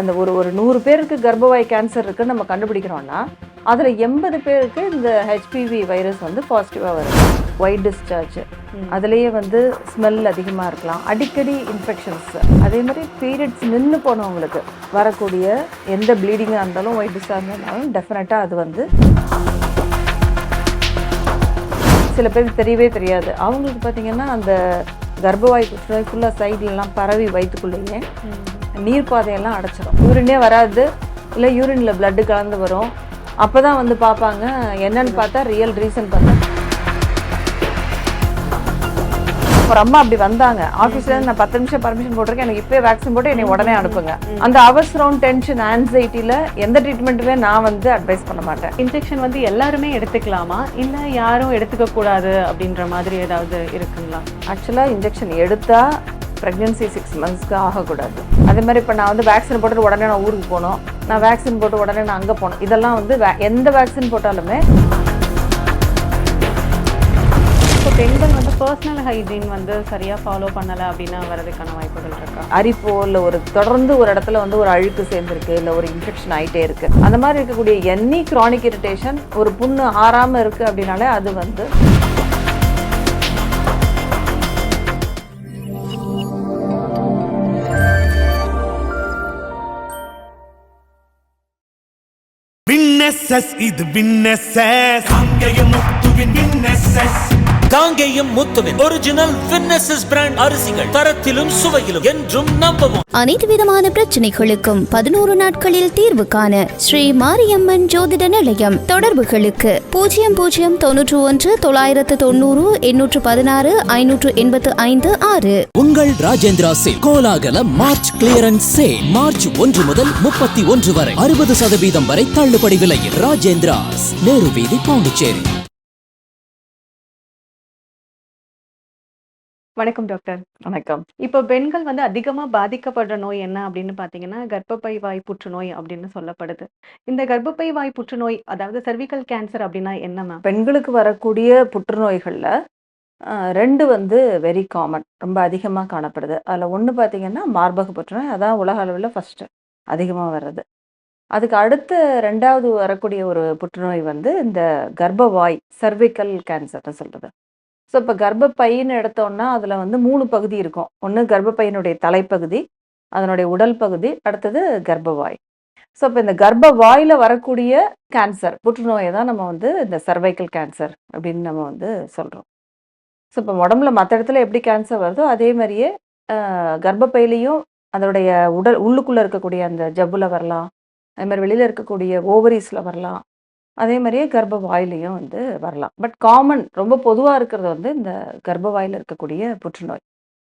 அந்த ஒரு ஒரு நூறு பேருக்கு கர்ப்பவாய் கேன்சர் இருக்குன்னு நம்ம கண்டுபிடிக்கிறோம்னா அதில் எண்பது பேருக்கு இந்த ஹெச்பிவி வைரஸ் வந்து பாசிட்டிவாக வருது ஒயிட் டிஸ்சார்ஜ் அதுலேயே வந்து ஸ்மெல் அதிகமாக இருக்கலாம். அடிக்கடி இன்ஃபெக்ஷன்ஸ் அதே மாதிரி பீரியட்ஸ் நின்று போனவங்களுக்கு வரக்கூடிய எந்த ப்ளீடிங்காக இருந்தாலும் ஒயிட் டிஸ்சார்ஜ் இருந்தாலும் டெஃபினட்டாக அது வந்து சில பேருக்கு தெரியவே தெரியாது. அவங்களுக்கு பார்த்தீங்கன்னா அந்த கர்ப்பவாய் புற்றுநோய் ஃபுல்லாக சைட்லலாம் பரவி வயிற்றுக்குள்ளேயே நீர் பாதையெல்லாம் அடைச்சிரும் யூரினே வராது இல்லை யூரினில் blood கலந்து வரும். அப்போ தான் வந்து பார்ப்பாங்க என்னன்னு பார்த்தா ரியல் ரீசன் பார்த்தா. ஒரு அம்மா அப்படி வந்தாங்க. ஆஃபீஸ்ல நான் பத்து நிமிஷம் பர்மிஷன் போட்டிருக்கேன். எனக்கு இப்போயே வேக்சின் போட்டு என்னை உடனே அனுப்புங்க. அந்த அவசரம் டென்ஷன் ஆன்சைட்டியில் எந்த ட்ரீட்மெண்ட்டுமே நான் வந்து அட்வைஸ் பண்ண மாட்டேன். இன்ஜெக்ஷன் வந்து எல்லாருமே எடுத்துக்கலாமா? இல்ல யாரும் எடுத்துக்க கூடாது அப்படின்ற மாதிரி ஏதாவது இருக்குங்களா? ஆக்சுவலாக இன்ஜெக்ஷன் எடுத்தால் ப்ரெக்னென்சி சிக்ஸ் மந்த்ஸ்க்கு ஆகக்கூடாது. அதே மாதிரி இப்போ நான் வந்து வேக்சின் போட்டுட்டு உடனே நான் ஊருக்கு போகணும். நான் வேக்சின் போட்டு உடனே நான் அங்கே போகணும். இதெல்லாம் வந்து எந்த வேக்சின் போட்டாலுமே இப்போ பெண்கள் வந்து பர்சனல் ஹைஜீன் வந்து சரியா ஃபாலோ பண்ணல அப்படின்னா வரதுக்கான வாய்ப்புகள் இருக்கா? அரிப்போ இல்லை ஒரு தொடர்ந்து ஒரு இடத்துல வந்து ஒரு அழுக்கு சேர்ந்துருக்கு இல்லை ஒரு இன்ஃபெக்ஷன் ஆகிட்டே இருக்கு. அந்த மாதிரி இருக்கக்கூடிய எனி chronic இரிட்டேஷன் ஒரு புண்ணு ஆறாமல் இருக்கு அப்படின்னாலே அது வந்து എസ് എസ് ഇത് വിൻ എസ് എസ് മുത്തുവിൻ win S. Kangeyam முத்துவின் original வின்னசஸ் brand அரிசிகள் தரத்திலும் சுவையிலும் என்றும் நம்பவும். அனைத்து விதமான பிரச்சனைகளுக்கும் பதினோரு நாட்களில் தீர்வு காண ஸ்ரீ மாரியம்மன் ஜோதிட நிலையம் தொடர்புகளுக்கு பூஜ்ஜியம் பூஜ்ஜியம் தொன்னூற்று ஒன்று தொள்ளாயிரத்து தொண்ணூறு எண்ணூற்று பதினாறு ஐநூற்று எண்பத்து ஐந்து ஆறு. உங்கள் ராஜேந்திரா சேல் கோலாகல மார்ச் கிளியரன்ஸ் சேல் மார்ச் ஒன்று முதல் முப்பத்தி ஒன்று வரை அறுபது சதவீதம் வரை தள்ளுபடி விலையில் ராஜேந்திராஸ் நேரு வீதி பாண்டிச்சேரி. வணக்கம் டாக்டர் வணக்கம். இப்போ பெண்கள் வந்து அதிகமா பாதிக்கப்படுற நோய் என்ன அப்படின்னு பாத்தீங்கன்னா கர்ப்பப்பை வாய் புற்றுநோய் அப்படின்னு சொல்லப்படுது. இந்த கர்ப்பப்பை வாய் புற்றுநோய் அதாவது cervical கேன்சர் அப்படின்னா என்ன மேம் பெண்களுக்கு வரக்கூடிய புற்றுநோய்களில் ரெண்டு வந்து வெரி காமன் ரொம்ப அதிகமாக காணப்படுது. அதில் ஒன்று பார்த்தீங்கன்னா மார்பக புற்றுநோய் அதான் உலக அளவில் ஃபஸ்ட்டு அதிகமாக வர்றது. அதுக்கு அடுத்து ரெண்டாவது வரக்கூடிய ஒரு புற்றுநோய் வந்து இந்த கர்ப்பவாய் சர்விக்கல் கேன்சர்னு சொல்கிறது ஸோ இப்போ கர்ப்பப்பைன்னு எடுத்தோம்னா அதில் வந்து மூணு பகுதி இருக்கும். ஒன்று கர்ப்பப்பையினுடைய தலைப்பகுதி அதனுடைய உடல் பகுதி அடுத்தது கர்ப்பவாய். ஸோ இப்போ இந்த கர்ப்பவாயில் வரக்கூடிய கேன்சர் புற்றுநோயை தான் நம்ம வந்து இந்த சர்வைக்கல் கேன்சர் அப்படின்னு நம்ம வந்து சொல்கிறோம் ஸோ இப்போ உடம்புல மற்ற இடத்துல எப்படி கேன்சர் வருதோ அதே மாதிரியே கர்ப்பப்பையிலையும் அதனுடைய உடல் உள்ளுக்குள்ளே இருக்கக்கூடிய அந்த ஜவ்வில் வரலாம். அதே மாதிரி வெளியில் இருக்கக்கூடிய ஓவரிஸில் வரலாம். அதே மாதிரியே கர்ப்பவாயிலையும் வந்து வரலாம். பட் காமன் ரொம்ப பொதுவாக இருக்கிறது வந்து இந்த கர்ப்பவாயில் இருக்கக்கூடிய புற்றுநோய்.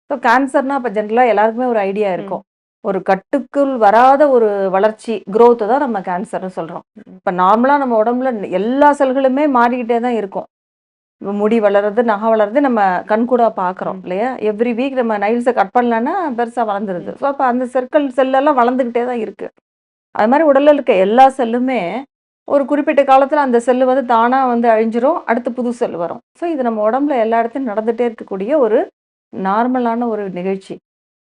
ஸோ கேன்சர்னா இப்போ ஜென்ரலாக எல்லாருக்குமே ஒரு ஐடியா இருக்கும். ஒரு கட்டுக்குள் வராத ஒரு வளர்ச்சி growth தான் நம்ம கேன்சர்னு சொல்கிறோம் இப்போ நார்மலாக நம்ம உடம்புல எல்லா செல்களுமே மாறிக்கிட்டே தான் இருக்கும். முடி வளருது நகை வளருது நம்ம கண்கூடா பார்க்குறோம். இல்லையா? எவ்ரி வீக் நம்ம நைல்ஸை கட் பண்ணலன்னா பெருசாக வளர்ந்துருது. ஸோ அப்போ அந்த செற்கள் செல்லெல்லாம் வளர்ந்துக்கிட்டே தான் இருக்கு. அது மாதிரி உடலில் இருக்க எல்லா செல்லுமே ஒரு குறிப்பிட்ட காலத்தில் அந்த செல்லு வந்து தானாக வந்து அழிஞ்சிரும். அடுத்து புது செல் வரும். ஸோ இது நம்ம உடம்புல எல்லா இடத்துலையும் நடந்துகிட்டே இருக்கக்கூடிய ஒரு நார்மலான ஒரு நிகழ்ச்சி.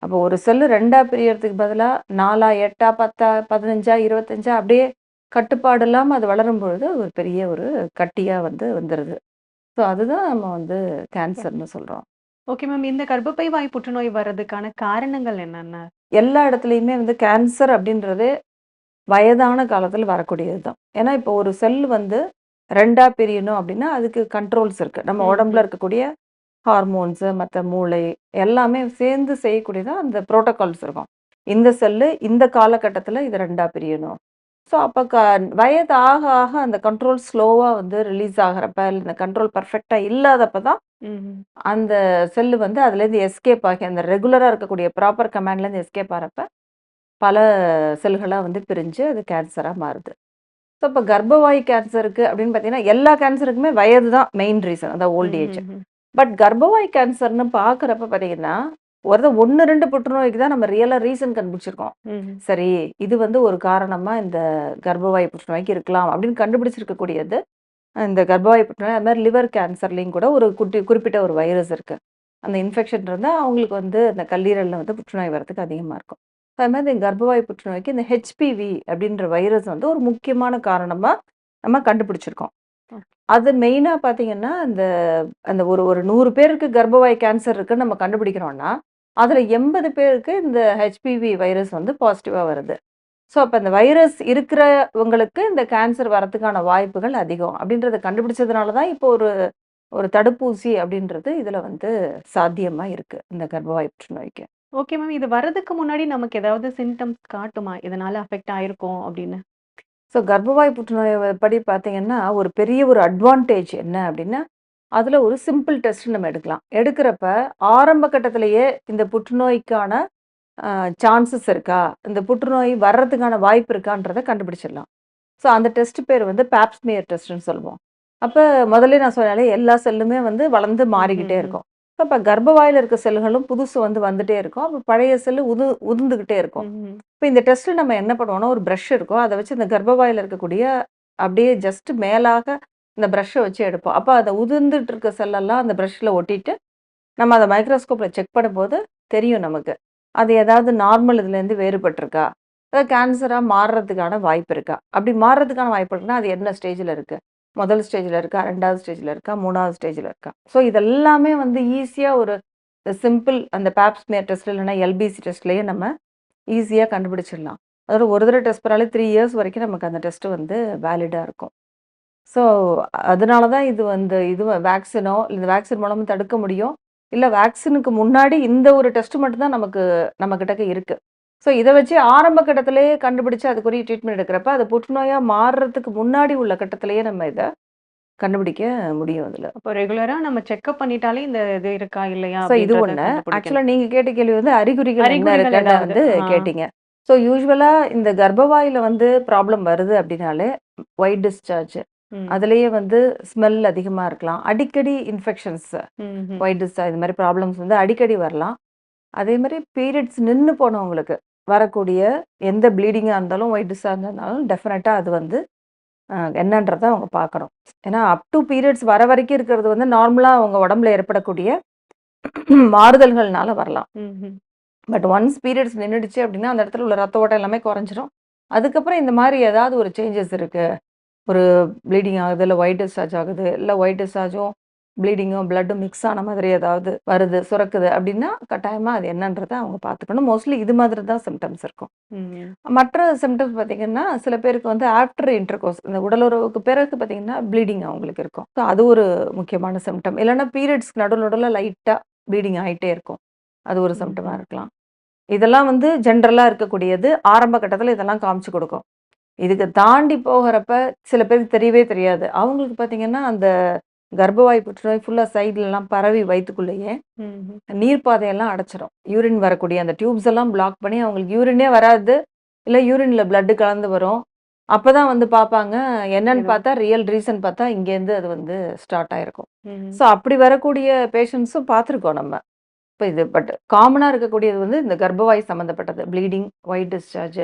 அப்போ ஒரு செல்லு ரெண்டா பிரியறதுக்கு பதிலாக நாலா எட்டா பத்தா பதினஞ்சா இருபத்தஞ்சா அப்படியே கட்டுப்பாடு இல்லாமல் அது வளரும் பொழுது ஒரு பெரிய ஒரு கட்டியாக வந்து வந்துடுது ஸோ அதுதான் நம்ம வந்து கேன்சர்னு சொல்கிறோம் ஓகே மேம் இந்த கர்ப்பப்பை வாய் புற்றுநோய் வர்றதுக்கான காரணங்கள் என்னென்ன? எல்லா இடத்துலையுமே வந்து கேன்சர் அப்படின்றது வயதான காலத்தில் வரக்கூடியது தான் ஏன்னா இப்போ ஒரு செல் வந்து ரெண்டா பிரியணும் அப்படின்னா அதுக்கு கண்ட்ரோல்ஸ் இருக்குது நம்ம உடம்புல. இருக்கக்கூடிய ஹார்மோன்ஸு மற்ற மூளை எல்லாமே சேர்ந்து செய்யக்கூடியதான் அந்த ப்ரோட்டோகால்ஸ் இருக்கும். இந்த செல்லு இந்த காலகட்டத்தில் இது ரெண்டா பிரியணும். ஸோ அப்போ க வயது ஆக ஆக அந்த கண்ட்ரோல் ஸ்லோவாக வந்து ரிலீஸ் ஆகிறப்ப இல்லை இந்த கண்ட்ரோல் பர்ஃபெக்டாக இல்லாதப்ப தான் அந்த செல்லு வந்து அதுலேருந்து எஸ்கேப் ஆகி அந்த ரெகுலராக இருக்கக்கூடிய ப்ராப்பர் கமாண்ட்லேருந்து எஸ்கேப் ஆகிறப்ப பல செல்களாக வந்து பிரிஞ்சு அது கேன்சராக மாறுது. ஸோ இப்போ கர்ப்பவாய் கேன்சருக்கு அப்படின்னு பார்த்தீங்கன்னா எல்லா கேன்சருக்குமே வயது தான் மெயின் ரீசன் அதான் ஓல்ட் ஏஜ். பட் கர்ப்பவாய் கேன்சர்னு பார்க்குறப்ப பார்த்தீங்கன்னா ஒரு ஒன்று ரெண்டு புற்றுநோய்க்கு தான் நம்ம ரியலாக ரீசன் கண்டுபிடிச்சிருக்கோம். சரி இது வந்து ஒரு காரணமாக இந்த கர்ப்பவாய் புற்றுநோய்க்கு இருக்கலாம் அப்படின்னு கண்டுபிடிச்சிருக்கக்கூடியது. இந்த கர்ப்பவாய் புற்றுநோய் அது மாதிரி லிவர் கேன்சர்லேயும் கூட ஒரு குட்டி குறிப்பிட்ட ஒரு வைரஸ் இருக்குது அந்த இன்ஃபெக்ஷன் இருந்தால் அவங்களுக்கு வந்து அந்த கல்லீரலில் வந்து புற்றுநோய் வரதுக்கு அதிகமாக இருக்கும். அது மாதிரி இந்த கர்ப்பவாய் புற்றுநோய்க்கு இந்த ஹெச்பிவி அப்படின்ற வைரஸ் வந்து ஒரு முக்கியமான காரணமாக நம்ம கண்டுபிடிச்சிருக்கோம். அது மெயினாக பார்த்தீங்கன்னா இந்த அந்த ஒரு ஒரு நூறு பேருக்கு கர்ப்பவாய் கேன்சர் இருக்குன்னு நம்ம கண்டுபிடிக்கிறோம்னா அதில் எண்பது பேருக்கு இந்த ஹெச்பிவி வைரஸ் வந்து பாசிட்டிவாக வருது. ஸோ அப்போ இந்த வைரஸ் இருக்கிறவங்களுக்கு இந்த கேன்சர் வரதுக்கான வாய்ப்புகள் அதிகம். அப்படின்றத கண்டுபிடிச்சதுனால தான் இப்போ ஒரு ஒரு தடுப்பூசி அப்படின்றது இதில் வந்து சாத்தியமாக இருக்குது இந்த கர்ப்பவாய் புற்றுநோய்க்கு. ஓகே மேம் இது வர்றதுக்கு முன்னாடி நமக்கு ஏதாவது சிம்டம்ஸ் காட்டுமா? இதனால அஃபெக்ட் ஆயிருக்கும் அப்படின்னு. ஸோ கர்ப்பவாய் புற்றுநோய் படி பார்த்தீங்கன்னா ஒரு பெரிய ஒரு அட்வான்டேஜ் என்ன அப்படின்னா அதில் ஒரு சிம்பிள் டெஸ்ட் நம்ம எடுக்கலாம். எடுக்கிறப்ப ஆரம்ப கட்டத்திலேயே இந்த புற்றுநோய்க்கான சான்சஸ் இருக்கா? இந்த புற்றுநோய் வர்றதுக்கான வாய்ப்பு இருக்கான்றதை கண்டுபிடிச்சிடலாம். ஸோ அந்த டெஸ்ட் பேர் வந்து பேப்ஸ்மியர் டெஸ்ட்னு சொல்லுவோம். அப்போ முதல்ல நான் சொன்னாலே எல்லா செல்லுமே வந்து வளர்ந்து மாறிக்கிட்டே. இருக்கும். அப்போ கர்ப்பவாயில் இருக்க செல்களும் புதுசு வந்து வந்துட்டே இருக்கும். அப்போ பழைய செல்லு உது உதிர்ந்துக்கிட்டே இருக்கும். இப்போ இந்த டெஸ்ட்டு நம்ம என்ன பண்ணுவோம்னா ஒரு ப்ரஷ் இருக்கும். அதை வச்சு இந்த கர்ப்பவாயில் இருக்கக்கூடிய அப்படியே ஜஸ்ட் மேலாக இந்த ப்ரஷ்ஷை வச்சு எடுப்போம். அப்போ அதை உதிர்ந்துட்டு இருக்க செல்லெல்லாம் அந்த ப்ரஷ்ஷில் ஒட்டிட்டு நம்ம அதை மைக்ரோஸ்கோப்பில் செக் பண்ணும்போது தெரியும் நமக்கு. அது ஏதாவது நார்மல் இதுலேருந்து வேறுபட்டிருக்கா? அதாவது கேன்சராக மாறுறதுக்கான வாய்ப்பு இருக்கா? அப்படி மாறுறதுக்கான வாய்ப்பு இருக்குன்னா அது என்ன ஸ்டேஜில் இருக்குது முதல் ஸ்டேஜில் இருக்கா ரெண்டாவது ஸ்டேஜில் இருக்கா மூணாவது ஸ்டேஜில் இருக்கா. ஸோ இதெல்லாமே வந்து ஈஸியாக ஒரு சிம்பிள் அந்த பேப்ஸ்மியர் டெஸ்ட் இல்லைன்னா எல்பிசி டெஸ்ட்லேயே நம்ம ஈஸியாக கண்டுபிடிச்சிடலாம். அதோட ஒரு தடவை டெஸ்ட் பண்ணாலே த்ரீ இயர்ஸ் வரைக்கும் நமக்கு அந்த டெஸ்ட் வந்து வேலிடாக இருக்கும். ஸோ அதனால தான் இது வந்து இது வேக்சினோ இந்த வேக்சின் மூலமும் தடுக்க முடியும். இல்லை வேக்சினுக்கு முன்னாடி இந்த ஒரு டெஸ்ட் மட்டும்தான் நமக்கு நம்மக்கிட்ட இருக்குது ஸோ இதை வச்சு ஆரம்ப கட்டத்திலேயே கண்டுபிடிச்சு அதுக்குரிய ட்ரீட்மெண்ட் எடுக்கிறப்ப அது புற்றுநோயாக மாறுறதுக்கு முன்னாடி உள்ள கட்டத்திலேயே நம்ம இதை கண்டுபிடிக்க முடியும் அதில் அப்போ ரெகுலரா நம்ம செக்அப் பண்ணிட்டாலே இந்த இது இருக்கா இல்லையா ஸோ இது ஒன்று கண்டுபிடிக்கலாம். ஆக்சுவலாக நீங்கள் கேட்ட கேள்வி வந்து அறிகுறிகள் என்ன இருக்குன்னு? வந்து. கேட்டீங்க ஸோ யூஸ்வலாக இந்த கர்ப்பவாயில் வந்து ப்ராப்ளம் வருது அப்படின்னாலே ஒயிட் டிஸ்சார்ஜ். அதுலேயே வந்து ஸ்மெல் அதிகமாக இருக்கலாம் அடிக்கடி இன்ஃபெக்ஷன்ஸ். ஒயிட் டிஸ்சார்ஜ் இது மாதிரி ப்ராப்ளம்ஸ் வந்து அடிக்கடி வரலாம் அதே மாதிரி பீரியட்ஸ் நின்று போனவங்களுக்கு வரக்கூடிய எந்த ப்ளீடிங்காக இருந்தாலும் ஒயிட் டிஸ்சார்ஜ் இருந்தாலும் டெஃபினட்டாக அது வந்து என்னன்றதை அவங்க பார்க்கணும். ஏன்னா அப் டு பீரியட்ஸ் வர வரைக்கும் இருக்கிறது வந்து நார்மலாக அவங்க உடம்புல ஏற்படக்கூடிய மாறுதல்கள்னால வரலாம். பட் ஒன்ஸ் பீரியட்ஸ் நின்றுடுச்சு அப்படின்னா அந்த இடத்துல உள்ள ரத்த ஓட்டம் எல்லாமே குறைஞ்சிரும். அதுக்கப்புறம் இந்த மாதிரி ஏதாவது ஒரு சேஞ்சஸ் இருக்குது ஒரு ப்ளீடிங் ஆகுது இல்லை ஒயிட் டிஸ்சார்ஜ் ஆகுது இல்லை ஒயிட் டிஸ்சார்ஜும் ப்ளீடிங்கும் பிளட்டும் மிக்ஸ் ஆன மாதிரி ஏதாவது வருது சுரக்குது அப்படின்னா கட்டாயமாக அது என்னன்றதை அவங்க பார்த்துக்கணும். மோஸ்ட்லி இது மாதிரி தான் சிம்டம்ஸ் இருக்கும். மற்ற சிம்டம்ஸ் பார்த்தீங்கன்னா சில பேருக்கு வந்து ஆஃப்டர் இன்டர்கோர்ஸ் இந்த உடலுறவுக்கு பிறகு பார்த்தீங்கன்னா ப்ளீடிங் அவங்களுக்கு இருக்கும். ஸோ அது ஒரு முக்கியமான சிம்டம் இல்லைன்னா பீரியட்ஸ்க்கு நடுவில் நடுவில் லைட்டாக ப்ளீடிங் ஆகிட்டே இருக்கும். அது ஒரு சிம்டமாக. இருக்கலாம். இதெல்லாம் வந்து ஜென்ரலாக இருக்கக்கூடியது. ஆரம்ப கட்டத்தில் இதெல்லாம் காமிச்சு கொடுக்கும். இதுக்கு தாண்டி போகிறப்ப சில பேருக்கு தெரியவே தெரியாது. அவங்களுக்கு பார்த்தீங்கன்னா அந்த கர்ப்பவாய் புற்றுநோய் ஃபுல்லாக சைட்லலாம் பரவி வயிற்றுக்குள்ளேயே. நீர்ப்பாதையெல்லாம் அடைச்சிரும். யூரின் வரக்கூடிய அந்த டியூப்ஸ் எல்லாம் பிளாக் பண்ணி அவங்களுக்கு யூரினே வராது. இல்லை யூரின்ல blood கலந்து வரும். அப்பதான் வந்து பார்ப்பாங்க என்னன்னு பார்த்தா ரியல் ரீசன் பார்த்தா இங்கேருந்து அது வந்து ஸ்டார்ட் ஆயிருக்கும். ம்ஹும். ஸோ அப்படி வரக்கூடிய பேஷண்ட்ஸும் பார்த்துருக்கோம் நம்ம. இப்போ இது பட் காமனாக இருக்கக்கூடியது வந்து இந்த கர்ப்பவாய் சம்மந்தப்பட்டது ப்ளீடிங் ஒயிட் டிஸ்சார்ஜ்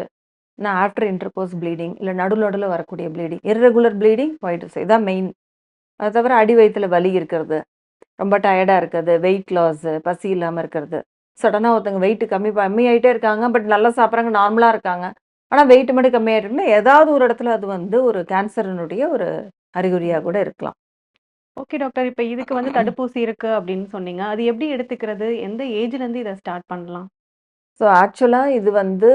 நான் ஆஃப்டர் இன்டர்கோர்ஸ் ப்ளீடிங் இல்லை நடுவில் நடுவில் வரக்கூடிய bleeding irregular bleeding white discharge இதான் மெயின் அது தவிர அடி வயித்துல வலி இருக்கிறது ரொம்ப டயர்டாக இருக்கிறது வெயிட் லாஸ் பசி இல்லாமல் இருக்கிறது. சடனாக ஒருத்தங்க வெயிட் கம்மி கம்மி ஆகிட்டே இருக்காங்க பட் நல்லா சாப்பிட்றாங்க நார்மலாக இருக்காங்க. ஆனால் வெயிட் மட்டும் கம்மியாகிட்டுன்னா ஏதாவது ஒரு இடத்துல அது வந்து ஒரு கேன்சரினுடைய ஒரு அறிகுறியாக கூட இருக்கலாம். ஓகே டாக்டர் இப்போ இதுக்கு வந்து தடுப்பூசி இருக்கு அப்படின்னு சொன்னீங்க. அது எப்படி எடுத்துக்கிறது? எந்த ஏஜ்ல இருந்து இதை ஸ்டார்ட் பண்ணலாம்? ஸோ ஆக்சுவலாக இது வந்து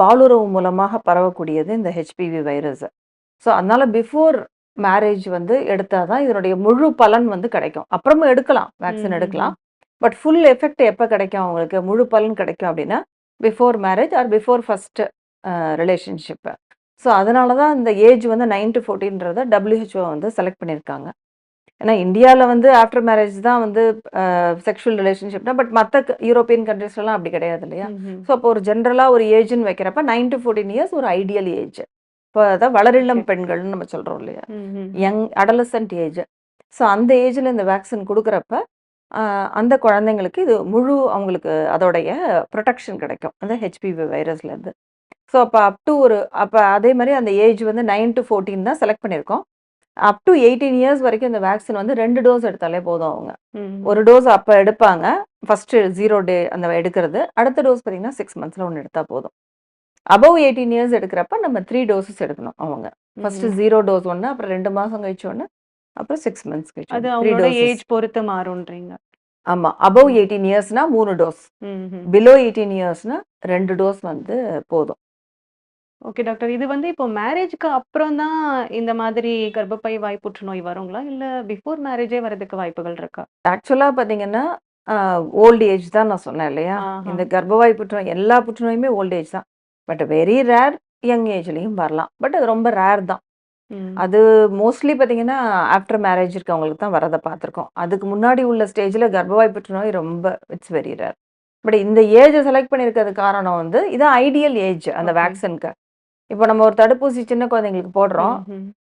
பாலுறவு மூலமாக பரவக்கூடியது இந்த ஹெச்பிவி வைரஸ் ஸோ அதனால பிஃபோர் மேரேஜ் வந்து எடுத்தால் தான் இதனுடைய முழு பலன் வந்து கிடைக்கும். அப்புறமும் எடுக்கலாம் வேக்சின் எடுக்கலாம். பட் ஃபுல் எஃபெக்ட் எப்போ கிடைக்கும் அவங்களுக்கு முழு பலன் கிடைக்கும் அப்படின்னா before marriage or before first relationship so அதனால தான் இந்த ஏஜ் வந்து நைன் டு ஃபோர்டீன்றத டபிள்யூஹெச்ஓ வந்து செலக்ட் பண்ணியிருக்காங்க. ஏன்னா இந்தியாவில் வந்து ஆஃப்டர் மேரேஜ் தான் வந்து செக்ஷுவல் ரிலேஷன்ஷிப்னா பட் மற்ற யூரோப்பியன் கண்ட்ரீஸ்லாம் அப்படி கிடையாது இல்லையா. ஸோ அப்போ ஒரு ஜென்ரலாக ஒரு ஏஜ்னு வைக்கிறப்ப நைன் டு ஃபோர்டீன் இயர்ஸ் ஒரு ஐடியல் ஏஜ் இப்போ அதான் வளரிளம். பெண்கள்னு நம்ம சொல்கிறோம் இல்லையா. Young adolescent age. ஸோ அந்த ஏஜில் இந்த வேக்சின் கொடுக்குறப்ப அந்த குழந்தைங்களுக்கு இது முழு அவங்களுக்கு அதோடைய ப்ரொடெக்ஷன் கிடைக்கும். அந்த ஹெச்பிவி வைரஸ்லேருந்து ஸோ அப்போ அப் டு ஒரு அப்போ அதே மாதிரி அந்த ஏஜ் வந்து நைன் டு ஃபோர்டீன் தான் செலக்ட் பண்ணியிருக்கோம். அப் டு எயிட்டீன் இயர்ஸ் வரைக்கும் இந்த வேக்சின் வந்து ரெண்டு டோஸ் எடுத்தாலே போதும் அவங்க. ஒரு டோஸ் அப்போ எடுப்பாங்க. ஃபர்ஸ்ட் ஜீரோ டே அந்த எடுக்கிறது. அடுத்த டோஸ் பார்த்தீங்கன்னா சிக்ஸ் மந்த்ஸில் ஒன்று எடுத்தால் போதும். அபவ் எயிட்டீன் இயர்ஸ் எடுக்கிறப்ப நம்ம த்ரீ டோசஸ் எடுக்கணும் அவங்க. ஃபர்ஸ்ட். ஜீரோ டோஸ் ஒன்று அப்புறம் ரெண்டு மாதம் கழிச்சு ஒன்று அப்புறம் சிக்ஸ் மந்த்ஸ் கழிச்சு அது அவங்களோட ஏஜ் பொறுத்து மாறும்ன்றீங்க. ஆமாம் அபவ் எயிட்டீன் இயர்ஸ்னா மூணு டோஸ். பிலோ எயிட்டீன் இயர்ஸ்னா ரெண்டு டோஸ் வந்து போதும். ஓகே டாக்டர் இது வந்து இப்போ மேரேஜ்க்கு அப்புறம் தான் இந்த மாதிரி கர்ப்பப்பை வாய் புற்றுநோய் வருங்களா? இல்ல பிஃபோர் மேரேஜே வரதுக்கு வாய்ப்புகள் இருக்கா? ஆக்சுவலாக பார்த்தீங்கன்னா ஓல்டு ஏஜ் தான் நான் சொன்னேன் இல்லையா. இந்த கர்ப்பவாய் புற்றுநோய் எல்லா புற்றுநோயுமே ஓல்டு ஏஜ் தான். பட் வெரி ரேர் யங் ஏஜ்லேயும் வரலாம். பட் அது ரொம்ப ரேர் தான். அது மோஸ்ட்லி பார்த்தீங்கன்னா ஆஃப்டர் மேரேஜ் இருக்கவங்களுக்கு தான் வரதை பார்த்துருக்கோம். அதுக்கு முன்னாடி உள்ள ஸ்டேஜில் கர்ப்பவாய் புற்றுநோய் ரொம்ப இட்ஸ் வெரி ரேர் பட் இந்த ஏஜை செலக்ட் பண்ணியிருக்கிறது காரணம் வந்து இதான் ஐடியல் ஏஜ் அந்த. வேக்சினுக்கு இப்போ நம்ம ஒரு தடுப்பூசி சின்ன குழந்தைங்களுக்கு போடுறோம்.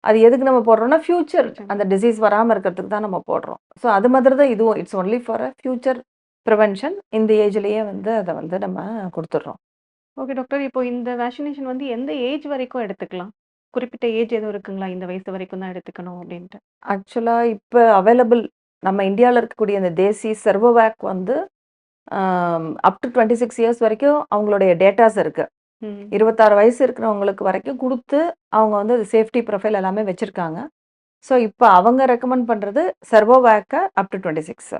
அது எதுக்கு நம்ம போடுறோம்னா ஃபியூச்சர் Future. அந்த டிசீஸ் வராமல் இருக்கிறதுக்கு தான் நம்ம போடுறோம். ஸோ அது மாதிரி தான் இதுவும் it's only for a future prevention இந்த ஏஜ்லேயே வந்து அதை வந்து நம்ம கொடுத்துட்றோம். ஓகே டாக்டர் இப்போ இந்த வேக்சினேஷன் வந்து எந்த ஏஜ் வரைக்கும் எடுத்துக்கலாம்? குறிப்பிட்ட ஏஜ் எதுவும் இருக்குங்களா? இந்த வயசு வரைக்கும் தான் எடுத்துக்கணும் அப்படின்ட்டு. ஆக்சுவலாக இப்போ அவைலபிள் நம்ம இந்தியாவில் இருக்கக்கூடிய இந்த தேசி செர்வோவேக் வந்து up to twenty six years வரைக்கும் அவங்களுடைய டேட்டாஸ் இருக்கு. ம். இருபத்தாறு வயசு இருக்கிறவங்களுக்கு வரைக்கும் கொடுத்து அவங்க வந்து சேஃப்டி ப்ரொஃபைல் எல்லாமே வச்சுருக்காங்க. ஸோ இப்போ அவங்க ரெக்கமெண்ட் பண்ணுறது செர்வோவேக்கை அப் டு டுவெண்ட்டி சிக்ஸ்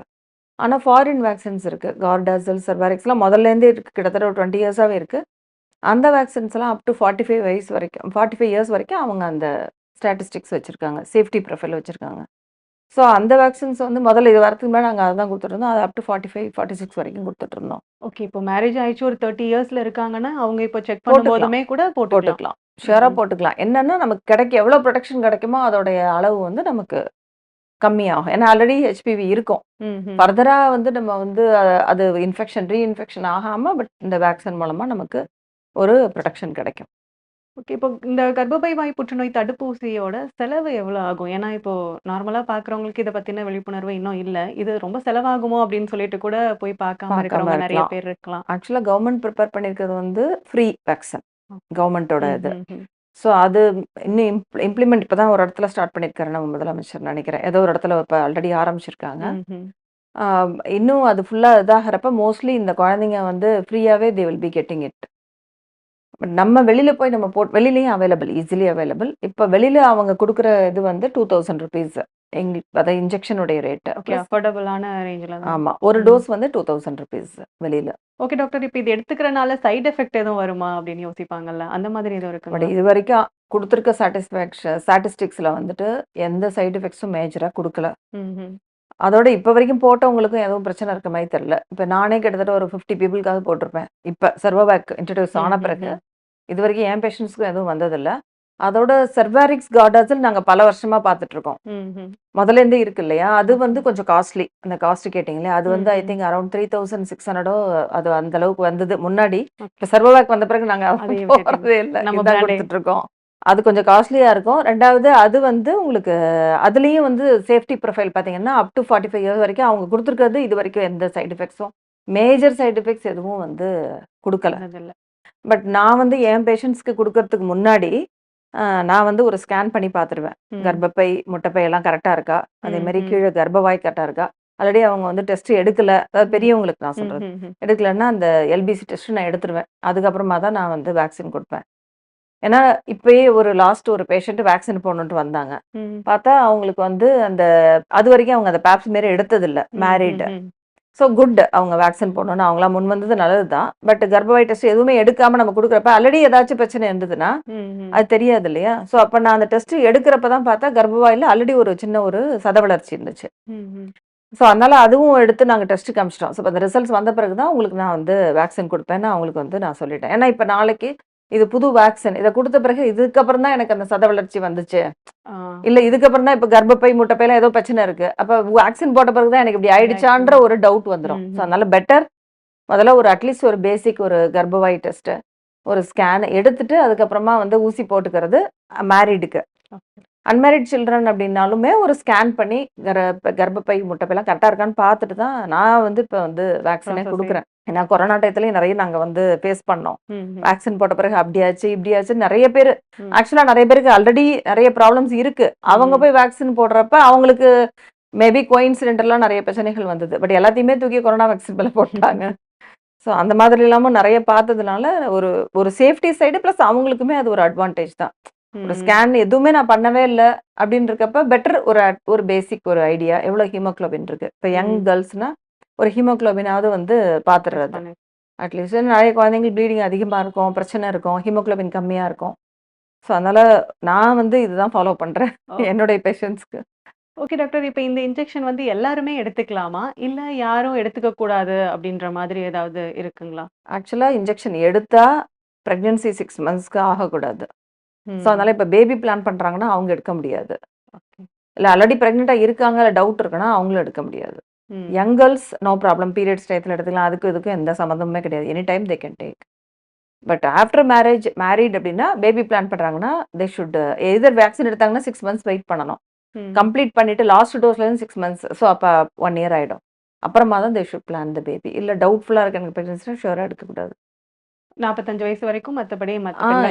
ஆனால் ஃபாரின் வேக்சின்ஸ் இருக்குது கார்டாசல் செர்வாரிக்ஸ்லாம் முதல்லேருந்தே இருக்குது கிட்டத்தட்ட ஒரு டுவெண்ட்டி இயர்ஸாகவே இருக்குது அந்த வேக்சின்ஸ்லாம் அப் டு ஃபார்ட்டி ஃபைவ் வயசு வரைக்கும் ஃபார்ட்டி ஃபைவ் இயர்ஸ் வரைக்கும் அவங்க அந்த ஸ்டாட்டிஸ்டிக்ஸ் வச்சுருக்காங்க. சேஃப்டி ப்ரொஃபைல் வச்சுருக்காங்க. ஸோ அந்த வேக்சின்ஸ் வந்து முதல்ல இது வரதுக்கு முன்னாடி நாங்கள் அதான் கொடுத்துட்ருந்தோம் அது up to forty five forty six வரைக்கும் கொடுத்துட்ருந்தோம் ஓகே இப்போ மேரேஜ் ஆயிடுச்சு ஒரு தேர்ட்டி இயர்ஸ்ல இருக்காங்கன்னா அவங்க இப்போ செக். பண்ணும்போதுமே கூட போட்டுக்கலாம். போட்டுக்கலாம். ஷுவராக ம். போட்டுக்கலாம். என்னன்னா நமக்கு கிடைக்க எவ்வளோ ப்ரொடெக்ஷன் கிடைக்குமோ அதோடைய அளவு வந்து நமக்கு கம்மியாகும். ஏன்னா ஆல்ரெடி ஹெச்பிவி இருக்கும். ஃபர்தராக வந்து நம்ம வந்து அது இன்ஃபெக்ஷன் ரீஇன்ஃபெக்ஷன் ஆகாமல் பட் இந்த வேக்சின் மூலமாக நமக்கு ஒரு ப்ரொடெக்ஷன் கிடைக்கும். ஓகே இப்போ இந்த கர்ப்பப்பை வாய் புற்றுநோய் தடுப்பூசியோட செலவு எவ்வளோ ஆகும்? ஏன்னா இப்போ நார்மலா பார்க்குறவங்களுக்கு இதை பத்தின விழிப்புணர்வு இன்னும் இல்லை. இது ரொம்ப செலவாகுமோ அப்படின்னு சொல்லிட்டு கூட போய் பார்க்காம இருக்கிறவங்க நிறைய. பேர் இருக்கலாம். ஆக்சுவலாக கவர்மெண்ட் ப்ரிப்பேர் பண்ணியிருக்கிறது வந்து ஃப்ரீ வேக்சின் கவர்மெண்ட்டோட இது. ஸோ அது இன்னும் இம்ப்ளிமெண்ட் இப்போ தான் ஒரு இடத்துல ஸ்டார்ட் பண்ணியிருக்காரு நம்ம முதலமைச்சர் நினைக்கிறேன். ஏதோ ஒரு இடத்துல இப்போ ஆல்ரெடி ஆரம்பிச்சிருக்காங்க. இன்னும் அது ஃபுல்லாக இதாகிறப்ப மோஸ்ட்லி இந்த குழந்தைங்க வந்து ஃப்ரீயாகவே they will be getting it but நம்ம வெளியில் போய் நம்ம போட் வெளியிலையும் அவைலபிள் ஈஸிலி அவைலபிள் இப்போ வெளியில் அவங்க கொடுக்குற இது வந்து டூ தௌசண்ட் ருபீஸ் எங்களுக்கு அதாவது இன்ஜெக்ஷனுடைய ரேட்டு ஓகே அஃபோர்டபுளான ரேஞ்சில் ஆமாம் ஒரு. டோஸ் வந்து டூ தௌசண்ட் ருபீஸ் வெளியில். ஓகே டாக்டர் இப்போ இது எடுத்துக்கிறனால சைடு எஃபெக்ட் எதுவும் வருமா அப்படின்னு யோசிப்பாங்கல்ல? அந்த மாதிரி எதுவும் பட் இருக்குங்களா இது வரைக்கும் கொடுத்துருக்க சாட்டிஸ்ஃபேக்ஷன் ஸ்டாட்டிஸ்டிக்ஸில் வந்துட்டு எந்த சைடு எஃபெக்ட்ஸும் மேஜராக கொடுக்கல. அதோட இப்போ வரைக்கும் போட்டவங்களுக்கும் எதுவும் பிரச்சனை இருக்க மாதிரி தெரில இப்போ நானே கிட்டத்தட்ட ஒரு ஃபிஃப்டி பீப்புளுக்காக போட்டிருப்பேன். இப்போ சர்வோவேக் இன்ட்ரடியூஸ் ஆன பிறகு. இது வரைக்கும் என் பேஷண்ட்ஸ்க்கும் எதுவும் வந்ததில்ல. அதோட செர்வாரிக்ஸ் கார்டாசில் நாங்கள் பல வருஷமாக பார்த்துட்டு இருக்கோம். முதல்ல இருந்தே இருக்கு இல்லையா அது. வந்து கொஞ்சம் காஸ்ட்லி அந்த காஸ்ட் கேட்டிங்களே அது வந்து I. Think around three thousand six ஹண்ட்ரடோ அது அந்த அளவுக்கு வந்தது முன்னாடி. இப்போ சர்வோவேக் வந்த பிறகு நாங்கள் அதையும் போகிறதே இல்லை. கொடுத்துட்டு இருக்கோம் அது கொஞ்சம் காஸ்ட்லியாக இருக்கும் ரெண்டாவது அது வந்து உங்களுக்கு அதுலேயும் வந்து சேஃப்டி ப்ரொஃபைல் பார்த்தீங்கன்னா up to forty five years வரைக்கும் அவங்க கொடுத்துருக்கிறது இது வரைக்கும் எந்த சைடு எஃபெக்ட்ஸும் மேஜர் சைடு எஃபெக்ட்ஸ் எதுவும் வந்து கொடுக்கல. பட் நான் வந்து என் பேஷண்ட்ஸ்க்கு கொடுக்கறதுக்கு முன்னாடி நான் வந்து ஒரு ஸ்கேன் பண்ணி பார்த்துருவேன். கர்ப்பப்பை முட்டைப்பை எல்லாம் கரெக்டாக இருக்கா அதே மாதிரி. கீழே கர்ப்பவாய் கரெக்டாக இருக்கா ஆல்ரெடி அவங்க வந்து டெஸ்ட் எடுக்கல அதாவது. பெரியவங்களுக்கு நான் சொல்றது. எடுக்கலன்னா அந்த எல்பிசி டெஸ்ட் நான் எடுத்துருவேன் அதுக்கப்புறமா தான் நான் வந்து வேக்சின் கொடுப்பேன் ஏன்னா இப்பயே ஒரு லாஸ்ட் ஒரு பேஷண்ட் வேக்சின் போடணுன்ட்டு வந்தாங்க. பார்த்தா அவங்களுக்கு வந்து அந்த அது வரைக்கும் அவங்க அந்த பேப்ஸ் மாரி எடுத்ததில்ல மேரிட். ஸோ குட் அவங்க வேக்சின் போடணும்னு அவங்களாம் முன் வந்தது நல்லது தான் பட் கர்ப்பவாய் டெஸ்ட் எதுவுமே எடுக்காம நம்ம கொடுக்குறப்ப ஆல்ரெடி ஏதாச்சும் பிரச்சனை இருந்ததுன்னா. அது தெரியாது இல்லையா? ஸோ அப்போ நான் அந்த டெஸ்ட் எடுக்கிறப்ப தான் பார்த்தா கர்ப்பவாயில் ஆல்ரெடி ஒரு சின்ன ஒரு சத வளர்ச்சி இருந்துச்சு. ஸோ அதனால அதுவும் எடுத்து நாங்கள் டெஸ்ட் காமிச்சிட்டோம். ஸோ அந்த ரிசல்ட்ஸ் வந்த பிறகு தான் உங்களுக்கு நான் வந்து வேக்சின் கொடுப்பேன்னு அவங்களுக்கு வந்து நான் சொல்லிட்டேன். ஏன்னா இப்போ நாளைக்கு இது புது வேக்சின் இதை கொடுத்த பிறகு இதுக்கப்புறம் தான் எனக்கு அந்த சத வளர்ச்சி வந்துச்சு. இல்ல இதுக்கப்புறம் தான் இப்போ கர்ப்பப்பை முட்டைப்பைலாம் ஏதோ பிரச்சனை இருக்கு. அப்போ வேக்சின் போட்ட பிறகு தான் எனக்கு இப்படி ஆயிடுச்சான்ற ஒரு டவுட் வந்துடும் ஸோ. அதனால பெட்டர் முதல்ல ஒரு அட்லீஸ்ட் ஒரு பேசிக் ஒரு கர்ப்பவாய் டெஸ்ட் ஒரு ஸ்கேன் எடுத்துட்டு அதுக்கப்புறமா வந்து ஊசி போட்டுக்கிறது மேரிடுக்கு அன்மேரிட் சில்ட்ரன் அப்படின்னாலுமே ஒரு ஸ்கேன் பண்ணி கர கர்ப்பப்பை முட்டைப்பைலாம் கரெக்டாக இருக்கான்னு பார்த்துட்டு தான் நான் வந்து இப்போ வந்து வேக்சினே. கொடுக்குறேன். ஏன்னா கொரோனா டயத்துலேயும் நிறைய நாங்கள் வந்து ஃபேஸ் பண்ணோம். வேக்சின் போட்ட பிறகு அப்படியாச்சு இப்படியாச்சு நிறைய பேர். ஆக்சுவலா நிறைய பேருக்கு ஆல்ரெடி நிறைய ப்ராப்ளம்ஸ் இருக்கு. அவங்க. போய் வேக்சின் போடுறப்ப அவங்களுக்கு மேபி கோயின்சிடென்டெல்லாம் நிறைய பிரச்சனைகள் வந்தது. பட் எல்லாத்தையுமே தூக்கி கொரோனா வேக்சின் மேல போட்டாங்க. ஸோ அந்த மாதிரி இல்லாமல் நிறைய பார்த்ததுனால ஒரு ஒரு சேஃப்டி சைடு ப்ளஸ் அவங்களுக்குமே அது ஒரு அட்வான்டேஜ் தான். ஒரு ஸ்கேன் எதுவுமே நான் பண்ணவே இல்லை அப்படின்னு இருக்கப்ப பெட்டர் ஒரு ஒரு பேசிக் ஒரு ஐடியா எவ்வளோ ஹீமோக்ளோபின் இருக்கு? இப்போ யங். கேர்ள்ஸ்னா ஒரு ஹீமோக்ளோபினாவது வந்து பார்த்துடுறது. அட்லீஸ்ட் நிறைய குழந்தைங்களுக்கு ப்ளீடிங் அதிகமாக இருக்கும் பிரச்சனை இருக்கும் ஹீமோகுளோபின் கம்மியாக இருக்கும். ஸோ அதனால நான் வந்து இதுதான் ஃபாலோ பண்ணுறேன். என்னுடைய பேஷண்ட்ஸ்க்கு ஓகே டாக்டர் இப்போ இந்த இன்ஜெக்ஷன் வந்து எல்லாருமே எடுத்துக்கலாமா? இல்ல யாரும் எடுத்துக்க கூடாது அப்படின்ற மாதிரி ஏதாவது இருக்குங்களா? ஆக்சுவலாக இன்ஜெக்ஷன் எடுத்தா ப்ரெக்னென்சி சிக்ஸ் மந்த்ஸ்க்கு ஆகக்கூடாது. ஸோ அதனால இப்போ பேபி பிளான் பண்ணுறாங்கன்னா அவங்க எடுக்க முடியாது. இல்லை ஆல்ரெடி ப்ரெக்னெண்ட்டாக இருக்காங்க இல்லை டவுட் இருக்குன்னா அவங்களும் எடுக்க முடியாது. Young girls no problem periods டயத்தில் எடுத்துக்கலாம். அதுக்கும் இதுக்கும் எந்த சம்மந்தமுமே கிடையாது. Any time they can take but after marriage married அப்படின்னா பேபி பிளான் பண்ணுறாங்கன்னா தே ஷுட் எதர் வேக்சின் எடுத்தாங்கன்னா சிக்ஸ் மந்த்ஸ் வெயிட் பண்ணணும். கம்ப்ளீட் பண்ணிட்டு லாஸ்ட் டோஸ்லேருந்து சிக்ஸ் மந்த்ஸ் ஸோ அப்போ ஒன் இயர் ஆகிடும் அப்புறமா தான் they should plan the baby இல்லை டவுட்ஃபுல்லாக இருக்கு எனக்கு ப்ரெக்னன்சினா ஷுவராக எடுக்கக்கூடாது. 45 வயசு வரைக்கும்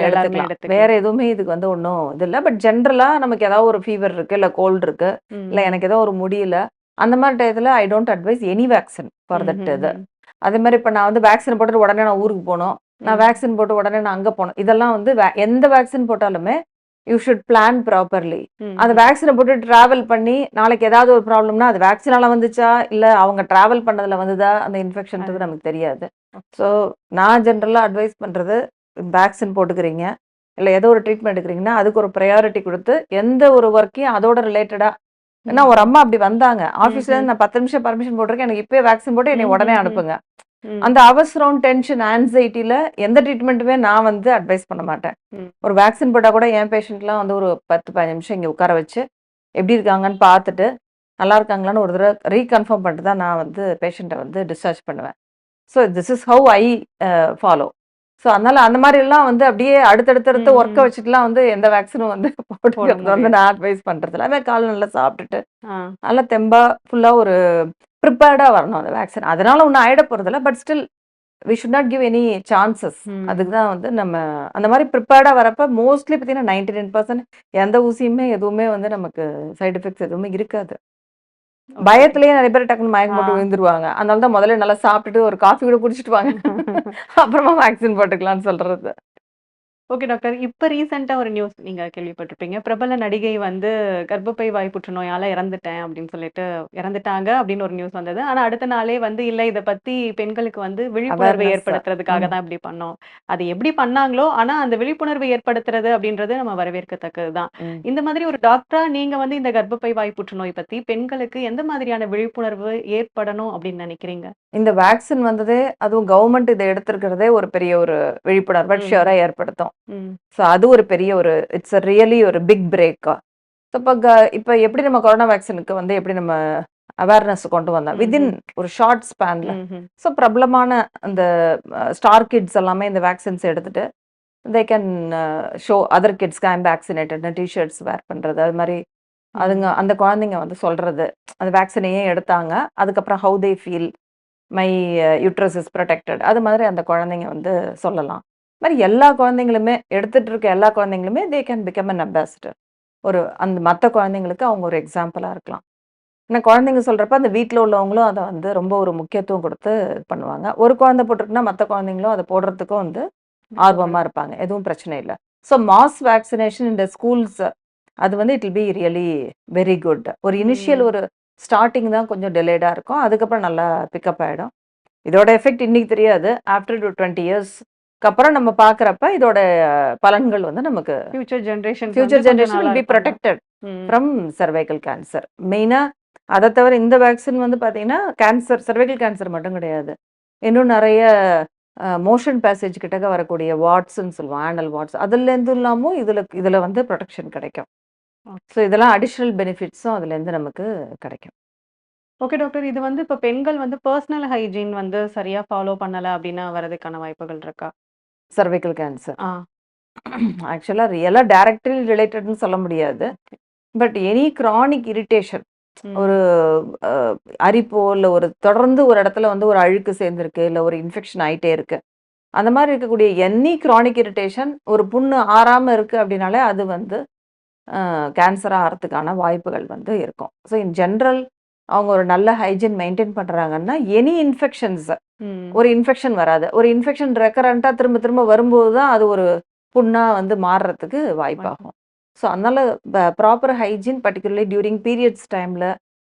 எல்லாருமே எடுத்துக்கலாம். வேற எதுவுமே இதுக்கு வந்து ஒன்றும் இது இல்லை. பட் ஜென்ரலாக நமக்கு ஏதாவது ஒரு ஃபீவர் இருக்கு இல்லை கோல்டு இருக்கு இல்லை எனக்கு ஏதோ ஒரு முடியல அந்த மாதிரி டயத்தில் I don't advise any vaccine for that இது. அதே மாதிரி இப்போ நான் வந்து வேக்சின் போட்டுட்டு உடனே நான் ஊருக்கு போகணும். நான். வேக்சின் போட்டு உடனே நான் அங்கே போகணும். இதெல்லாம் வந்து எந்த வேக்சின் போட்டாலுமே யூ ஷுட் பிளான் ப்ராப்பர்லி அந்த. வேக்சினை போட்டு டிராவல் பண்ணி நாளைக்கு ஏதாவது ஒரு ப்ராப்ளம்னா அது வேக்சினால வந்துச்சா? இல்லை அவங்க டிராவல் பண்ணதுல வந்ததா? அந்த இன்ஃபெக்ஷன்றது நமக்கு தெரியாது. ஸோ நான் ஜென்ரலாக அட்வைஸ் பண்ணுறது வேக்சின் போட்டுக்கிறீங்க. இல்லை ஏதோ ஒரு ட்ரீட்மெண்ட் எடுக்கிறீங்கன்னா அதுக்கு ஒரு ப்ரையாரிட்டி கொடுத்து எந்த ஒரு ஒர்க்கையும் அதோட ரிலேட்டடாக ஏன்னா ஒரு அம்மா அப்படி வந்தாங்க. ஆஃபீஸ்ல நான் பத்து நிமிஷம் பர்மிஷன் போட்டிருக்கேன். எனக்கு இப்போயே வேக்சின் போட்டு என்னை உடனே. அனுப்புங்க. அந்த அவசரம் டென்ஷன் ஆன்சைட்டியில் எந்த ட்ரீட்மெண்ட்டுமே நான் வந்து அட்வைஸ் பண்ண மாட்டேன். ஒரு வேக்சின் போட்டால் கூட என் பேஷண்ட்லாம் வந்து ஒரு பத்து பதினஞ்சு நிமிஷம் இங்கே உட்கார வச்சு எப்படி இருக்காங்கன்னு பார்த்துட்டு நல்லா இருக்காங்களான்னு ஒரு தடவை ரீகன்ஃபார்ம் பண்ணிட்டு தான் நான் வந்து பேஷண்ட்டை வந்து டிஸ்சார்ஜ் பண்ணுவேன். So this is how I follow so அதனால அந்த மாதிரி எல்லாம் வந்து அப்படியே அடுத்தடுத்தடுத்து ஒர்க்கை. வச்சுட்டுலாம் வந்து எந்த வேக்சினும் வந்து போட்டுக்கிறது வந்து. நான் அட்வைஸ் பண்ணுறது எல்லாமே காலை நல்லா சாப்பிட்டுட்டு நல்லா தெம்பா ஃபுல்லாக ஒரு ப்ரிப்பேர்டாக வரணும் அந்த வேக்சின் அதனால ஒன்றும் ஆயிட போகிறதில்ல but still we should not give any chances. அதுக்கு தான் வந்து நம்ம அந்த மாதிரி ப்ரிப்பேர்டாக வரப்ப மோஸ்ட்லி பார்த்தீங்கன்னா நைன்டி நைன் பர்சன்ட் எந்த ஊசியுமே எதுவுமே வந்து நமக்கு சைடு எஃபெக்ட்ஸ் எதுவுமே இருக்காது. பயத்திலேயே நிறைய பேர் டக்குன்னு மயக்கம் போட்டு. விழுந்துருவாங்க. அதனால தான் முதல்ல நல்லா சாப்பிட்டுட்டு ஒரு காஃபி கூட குடிச்சிட்டு வாங்க. அப்புறமா வேக்சின் போட்டுக்கலாம்னு சொல்றது. ஓகே டாக்டர் இப்ப ரீசெண்டா ஒரு நியூஸ் நீங்க கேள்விப்பட்டிருப்பீங்க பிரபல நடிகை வந்து கர்ப்பப்பை வாய் புற்றுநோயால இறந்துட்டேன் அப்படின்னு சொல்லிட்டு இறந்துட்டாங்க அப்படின்னு ஒரு நியூஸ் வந்தது ஆனா அடுத்த நாளே வந்து இல்ல இத பத்தி பெண்களுக்கு வந்து விழிப்புணர்வு. ஏற்படுத்துறதுக்காக. தான் இப்படி பண்ணோம் அது எப்படி பண்ணாங்களோ ஆனா அந்த விழிப்புணர்வு ஏற்படுத்துறது அப்படின்றது நம்ம வரவேற்கத்தக்கது தான். இந்த மாதிரி ஒரு டாக்டரா நீங்க வந்து இந்த கர்ப்பப்பை வாய் புற்றுநோய் பத்தி பெண்களுக்கு எந்த மாதிரியான விழிப்புணர்வு ஏற்படணும் அப்படின்னு நினைக்கிறீங்க இந்த வேக்சின் வந்ததே அதுவும் கவர்மெண்ட் இதை எடுத்திருக்கிறதே ஒரு பெரிய ஒரு விழிப்புணர்வை. ஷியராக ஏற்படுத்தும் ஸோ அது ஒரு பெரிய ஒரு இட்ஸ் அ ரியலி ஒரு பிக் பிரேக்கா ஸோ இப்போ இப்போ எப்படி நம்ம கொரோனா வேக்சினுக்கு வந்து எப்படி நம்ம அவேர்னஸ் கொண்டு வந்தோம் வித்தின் ஒரு ஷார்ட் ஸ்பேனில் ஸோ பிரபலமான அந்த ஸ்டார் கிட்ஸ் எல்லாமே இந்த வேக்சின்ஸ் எடுத்துட்டு தே கேன் ஷோ அதர் கிட்ஸ்க்கு ஐம் வேக்சினேட்டட்னு டிஷர்ட்ஸ் வேர் பண்ணுறது அது மாதிரி அதுங்க அந்த குழந்தைங்க வந்து சொல்கிறது அந்த வேக்சினை ஏன் எடுத்தாங்க அதுக்கப்புறம் how they feel my uterus is protected அது மாதிரி அந்த குழந்தைங்க வந்து சொல்லலாம். மாதிரி எல்லா குழந்தைங்களுமே எடுத்துட்டு இருக்க எல்லா குழந்தைங்களுமே they can become an ambassador ஒரு அந்த மற்ற குழந்தைங்களுக்கு அவங்க ஒரு எக்ஸாம்பிளாக இருக்கலாம். ஏன்னா குழந்தைங்க சொல்கிறப்ப அந்த வீட்டில் உள்ளவங்களும் அதை வந்து ரொம்ப ஒரு முக்கியத்துவம் கொடுத்து இது பண்ணுவாங்க. ஒரு குழந்தை போட்டிருக்குன்னா மற்ற குழந்தைங்களும் அதை போடுறதுக்கும் வந்து ஆர்வமாக இருப்பாங்க. எதுவும் பிரச்சனை இல்லை. ஸோ மாஸ் வேக்சினேஷன் இந்த ஸ்கூல்ஸ் அது வந்து it will be really very good ஒரு இனிஷியல். ஒரு ஸ்டார்டிங் தான் கொஞ்சம் டிலேடாக இருக்கும். அதுக்கப்புறம் நல்லா பிக்கப் ஆகிடும் இதோட எஃபெக்ட் இன்னைக்கு தெரியாது. ஆஃப்டர் டூ டுவெண்ட்டி இயர்ஸ்க்கு அப்புறம் நம்ம பார்க்குறப்ப இதோட பலன்கள் வந்து நமக்கு future generation future generation will be protected from cervical cancer மெயினாக அதை தவிர இந்த வேக்சின் வந்து பார்த்தீங்கன்னா கேன்சர் சர்வைக்கல் கேன்சர் மட்டும் கிடையாது. இன்னும் நிறைய மோஷன் பேசேஜ் கிட்டக்க வரக்கூடிய வாட்ஸ்ன்னு சொல்லுவோம் ஆனல் வாட்ஸ் அதுலேருந்து இல்லாமல் இதில் இதில் வந்து ப்ரொடெக்ஷன் கிடைக்கும். ஸோ இதெல்லாம் அடிஷ்னல் பெனிஃபிட்ஸும் அதுலேருந்து நமக்கு கிடைக்கும். ஓகே டாக்டர் இது வந்து இப்ப பெண்கள் வந்து பர்சனல் ஹைஜீன் வந்து சரியா ஃபாலோ பண்ணல அப்படின்னா வரதுக்கான வாய்ப்புகள் இருக்கா? சர்வைக்கல் கேன்சர் ஆ. ஆக்சுவலாக ரியலாக டைரக்ட்லி ரிலேட்டட்னு சொல்ல முடியாது. But any chronic irritation. ஒரு அரிப்போ இல்லை ஒரு தொடர்ந்து ஒரு இடத்துல வந்து ஒரு அழுக்கு சேர்ந்துருக்கு இல்லை ஒரு இன்ஃபெக்ஷன் ஆயிட்டே இருக்கு. அந்த மாதிரி இருக்கக்கூடிய எனி chronic இரிட்டேஷன் ஒரு புண்ணு ஆறாம இருக்கு அப்படின்னாலே அது வந்து கேன்சர் ஆகிறதுக்கான வாய்ப்புகள் வந்து இருக்கும். ஸோ இன் ஜென்ரல் அவங்க ஒரு நல்ல ஹைஜீன் மெயின்டைன் பண்ணுறாங்கன்னா எனி இன்ஃபெக்ஷன்ஸ். ஒரு இன்ஃபெக்ஷன் வராது. ஒரு இன்ஃபெக்ஷன் ரெக்கரண்ட்டாக திரும்ப திரும்ப வரும்போது தான் அது ஒரு புண்ணாக வந்து மாறுறதுக்கு வாய்ப்பாகும். ஸோ அதனால proper hygiene particularly during periods டைமில்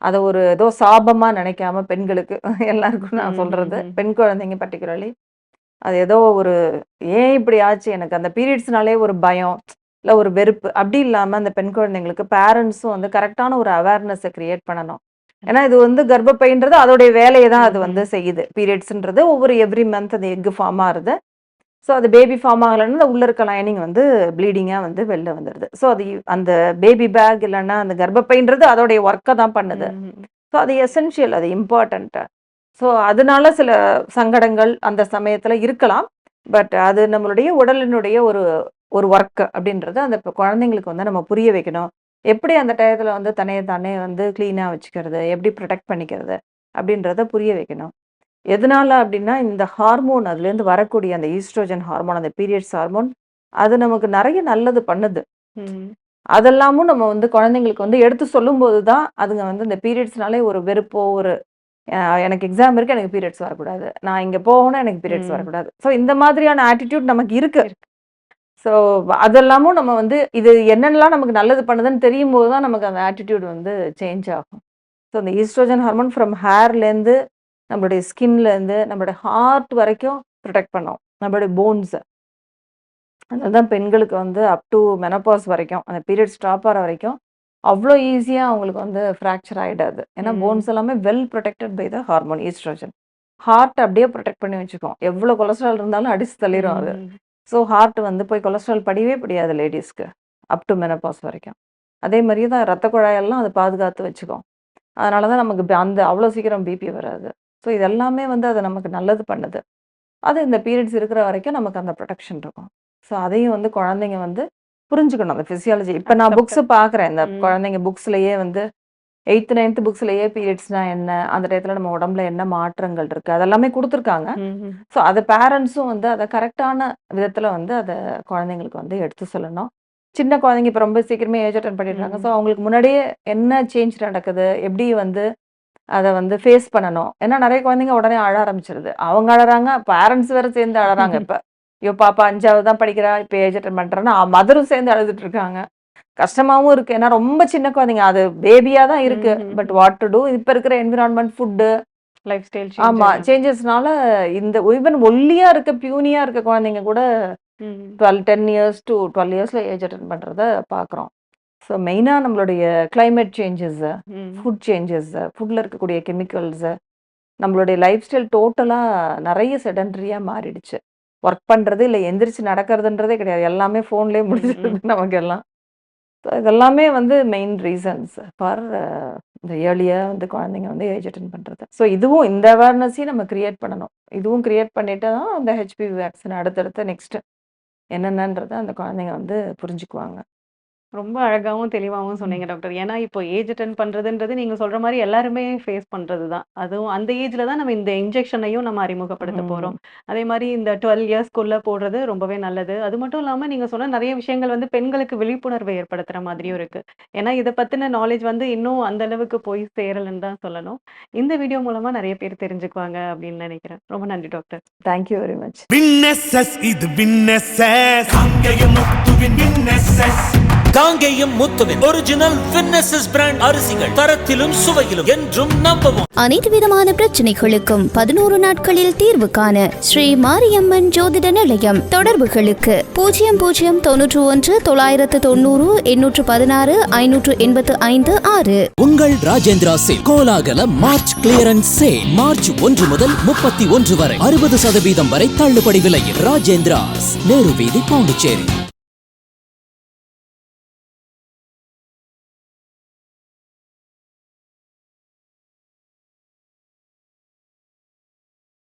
அதை ஒரு ஏதோ சாபமாக நினைக்காம பெண்களுக்கு எல்லாருக்கும் நான் சொல்கிறது. பெண் குழந்தைங்க பர்டிகுலர்லி அது ஏதோ ஒரு ஏன் இப்படி ஆச்சு? எனக்கு அந்த பீரியட்ஸ்னாலே ஒரு பயம் இல்லை ஒரு வெறுப்பு. அப்படி இல்லாமல் அந்த பெண் குழந்தைங்களுக்கு பேரண்ட்ஸும் வந்து கரெக்டான ஒரு அவேர்னஸை கிரியேட் பண்ணணும். ஏன்னா இது வந்து கர்ப்பப்பைன்றது அதோடைய வேலையை தான் அது வந்து செய்யுது. பீரியட்ஸ்ன்றது ஒவ்வொரு எவ்ரி மந்த் அந்த எக் ஃபார்ம் ஆகுது ஸோ அது பேபி ஃபார்ம் ஆகலைன்னா உள்ள இருக்க லைனிங் வந்து ப்ளீடிங்காக வந்து வெளில வந்துடுது ஸோ அது அந்த பேபி பேக் இல்லைன்னா அந்த கர்ப்பப்பைன்றது அதோடைய ஒர்க்கை தான் பண்ணுது. ஸோ அது எசென்ஷியல் அது இம்பார்ட்டண்ட்டு ஸோ அதனால சில சங்கடங்கள் அந்த சமயத்தில் இருக்கலாம். பட் அது நம்மளுடைய உடலினுடைய ஒரு ஒரு ஒர்க் அப்படின்றது அந்த இப்ப குழந்தைங்களுக்கு வந்து நம்ம புரிய வைக்கணும். எப்படி அந்த டயத்தில் வந்து தன்னையை தானே வந்து க்ளீனாக வச்சுக்கிறது? எப்படி ப்ரொடெக்ட் பண்ணிக்கிறது? அப்படின்றத புரிய வைக்கணும். எதனால அப்படின்னா இந்த ஹார்மோன் அதுலேருந்து வரக்கூடிய அந்த ஈஸ்ட்ரோஜன் ஹார்மோன் அந்த பீரியட்ஸ் ஹார்மோன் அது நமக்கு நிறைய நல்லது பண்ணுது. அதெல்லாமும் நம்ம வந்து குழந்தைங்களுக்கு வந்து எடுத்து சொல்லும்போது தான் அதுங்க வந்து இந்த பீரியட்ஸ்னாலே ஒரு வெறுப்போ ஒரு எனக்கு எக்ஸாம் இருக்கு எனக்கு பீரியட்ஸ் வரக்கூடாது. நான் இங்கே போகணும் எனக்கு பீரியட்ஸ். வரக்கூடாது. ஸோ இந்த மாதிரியான ஆட்டிடியூட் நமக்கு இருக்கு. ஸோ அதெல்லாமும் நம்ம வந்து இது என்னென்னலாம் நமக்கு நல்லது பண்ணுதுன்னு தெரியும் போது தான் நமக்கு அந்த ஆட்டிடியூட் வந்து சேஞ்ச் ஆகும். ஸோ அந்த ஈஸ்ட்ரோஜன் ஹார்மோன் ஃப்ரம் ஹேர்லேருந்து நம்மளுடைய ஸ்கின்லேருந்து நம்மளுடைய ஹார்ட் வரைக்கும் ப்ரொடெக்ட் பண்ணோம். நம்மளுடைய போன்ஸை அதனால தான் பெண்களுக்கு வந்து அப் டு மெனப்பாஸ் வரைக்கும் அந்த பீரியட் ஸ்டாப் ஆகிற வரைக்கும் அவ்வளோ ஈஸியாக அவங்களுக்கு வந்து ஃப்ராக்சர் ஆகிடாது ஏன்னா. போன்ஸ் எல்லாமே well protected by the hormone oestrogen heart அப்படியே ப்ரொடெக்ட் பண்ணி வச்சுக்கும். எவ்வளோ கொலஸ்ட்ரால் இருந்தாலும் அடிச்சு தள்ளிடும் அது. ஸோ ஹார்ட் வந்து போய் கொலஸ்ட்ரால் படியவே படியாது லேடிஸ்க்கு அப் டு மெனப்பாஸ் வரைக்கும். அதே மாதிரியே தான் ரத்த குழாயெல்லாம் அது பாதுகாத்து வச்சுக்கும். அதனால தான் நமக்கு அந்த அவ்வளோ சீக்கிரம் பிபி வராது. ஸோ இதெல்லாமே வந்து அது நமக்கு நல்லது பண்ணுது. அது இந்த பீரியட்ஸ் இருக்கிற வரைக்கும் நமக்கு அந்த ப்ரொடெக்ஷன் இருக்கும். ஸோ அதையும் வந்து குழந்தைங்க வந்து புரிஞ்சுக்கணும். அந்த ஃபிசியாலஜி இப்போ நான். புக்ஸ் பார்க்குறேன் இந்த. குழந்தைங்க புக்ஸ்லயே வந்து எயித்து நைன்த்து புக்ஸ்லயே பீரியட்ஸ்னா என்ன? அந்த டயத்தில் நம்ம உடம்புல என்ன மாற்றங்கள் இருக்கு? அதெல்லாமே கொடுத்துருக்காங்க. ஸோ அதை பேரண்ட்ஸும் வந்து அதை கரெக்டான விதத்தில் வந்து அதை குழந்தைங்களுக்கு வந்து எடுத்து சொல்லணும். சின்ன குழந்தைங்க இப்போ ரொம்ப சீக்கிரமே ஏஜ் அட்டன் பண்ணிடுறாங்க. ஸோ அவங்களுக்கு முன்னாடியே என்ன சேஞ்ச் நடக்குது? எப்படி வந்து அதை வந்து ஃபேஸ் பண்ணணும்? ஏன்னா நிறைய குழந்தைங்க உடனே அழ ஆரம்பிச்சிருது. அவங்க அழறாங்க பேரண்ட்ஸ் வேற சேர்ந்து அழறாங்க இப்போ. ஐயோ பாப்பா அஞ்சாவது தான் படிக்கிறா இப்போ ஏஜ் அட்டன் பண்ணுறேன்னா மதரும் சேர்ந்து அழுதுட்டு இருக்காங்க. கஷ்டமாவும் இருக்கு. ஏன்னா ரொம்ப சின்ன குழந்தைங்க. அது பேபியா தான் இருக்கு. பட் வாட் டு டூ இப்போ இருக்கிற என்விரான்மெண்ட் ஃபுட்டு லைஃப் ஸ்டைல் ஆமா சேஞ்சஸ்னால இந்த ஈவன் ஒல்லியா இருக்க பியூனியா இருக்க குழந்தைங்க கூட twelve ten years to twelve இயர்ஸ்ல ஏஜ் அட்டன் பண்றத பார்க்குறோம் ஸோ மெயினாக நம்மளுடைய climate சேஞ்சஸ் ஃபுட் சேஞ்சஸ் ஃபுட்டில் இருக்கக்கூடிய கெமிக்கல்ஸ் நம்மளுடைய லைஃப் ஸ்டைல் டோட்டலாக நிறைய செடன்ட்ரியாக மாறிடுச்சு. ஒர்க் பண்ணுறது இல்லை எந்திரிச்சு நடக்கிறதுன்றதே கிடையாது. எல்லாமே ஃபோன்லேயே முடிஞ்சிருக்கு நமக்கு எல்லாம் இதெல்லாமே வந்து மெயின் ரீசன்ஸ் ஃபார் இந்த ஏர்லியாக வந்து குழந்தைங்க வந்து ஏஜ் அட்டன் பண்ணுறது ஸோ இதுவும் இந்த அவேர்னஸையும் நம்ம கிரியேட் பண்ணணும். இதுவும் கிரியேட் பண்ணிட்டு தான் அந்த ஹெச்பிவி வேக்சின் அடுத்தடுத்து நெக்ஸ்ட்டு என்னென்னன்றதை அந்த குழந்தைங்க வந்து புரிஞ்சுக்குவாங்க. ரொம்ப அழகாவும் தெளிவாவும் சொன்னீங்க டாக்டர். ஏன்னா இப்போ ஏஜ் அட்டன் பண்றதுன்றது நீங்க சொல்ற மாதிரி எல்லாருமே ஃபேஸ் பண்றது தான் அதுவும் அந்த ஏஜ்ல தான் நம்ம இந்த இன்ஜெக்ஷனையும் நம்ம அறிமுகப்படுத்த போறோம். அதே மாதிரி இந்த டுவெல் இயர்ஸ்க்குள்ள போடுறது ரொம்பவே நல்லது. அது மட்டும் இல்லாம நீங்க சொன்ன நிறைய விஷயங்கள் வந்து பெண்களுக்கு விழிப்புணர்வை ஏற்படுத்துற மாதிரியும் இருக்கு. ஏன்னா இதை பத்தின நாலேஜ் வந்து இன்னும் அந்த அளவுக்கு போய் சேரலன்னு தான் சொல்லணும். இந்த வீடியோ மூலமா நிறைய பேர் தெரிஞ்சுக்குவாங்க அப்படின்னு நினைக்கிறேன். ரொம்ப நன்றி டாக்டர். தேங்க்யூ வெரி மச் இது காங்கேயம் முத்துவின் விண்ணெஸ்எஸ் காங்கேயம் முத்துவின் ஒரிஜினல் வின்னசஸ் பிராண்ட் அரிசிகள் தரத்திலும் சுவையிலும் என்றும் நம்பவும். அனைத்து விதமான பிரச்சனைகளுக்கும் பதினோரு நாட்களில் தீர்வு காண ஸ்ரீ மாரியம்மன் ஜோதிட நிலையம் தொடர்புகளுக்கு பூஜ்ஜியம் பூஜ்ஜியம் தொன்னூற்று ஒன்று தொள்ளாயிரத்து தொண்ணூறு எண்ணூற்று பதினாறு ஐநூற்று எண்பத்து ஐந்து ஆறு. உங்கள் ராஜேந்திரா சேல் கோலாகல மார்ச் கிளியரன்ஸ் சேல் மார்ச் ஒன்று முதல் முப்பத்தி ஒன்று வரை அறுபது சதவீதம் வரை தள்ளுபடி விலையில் ராஜேந்திராஸ் நேரு வீதி பாண்டிச்சேரி.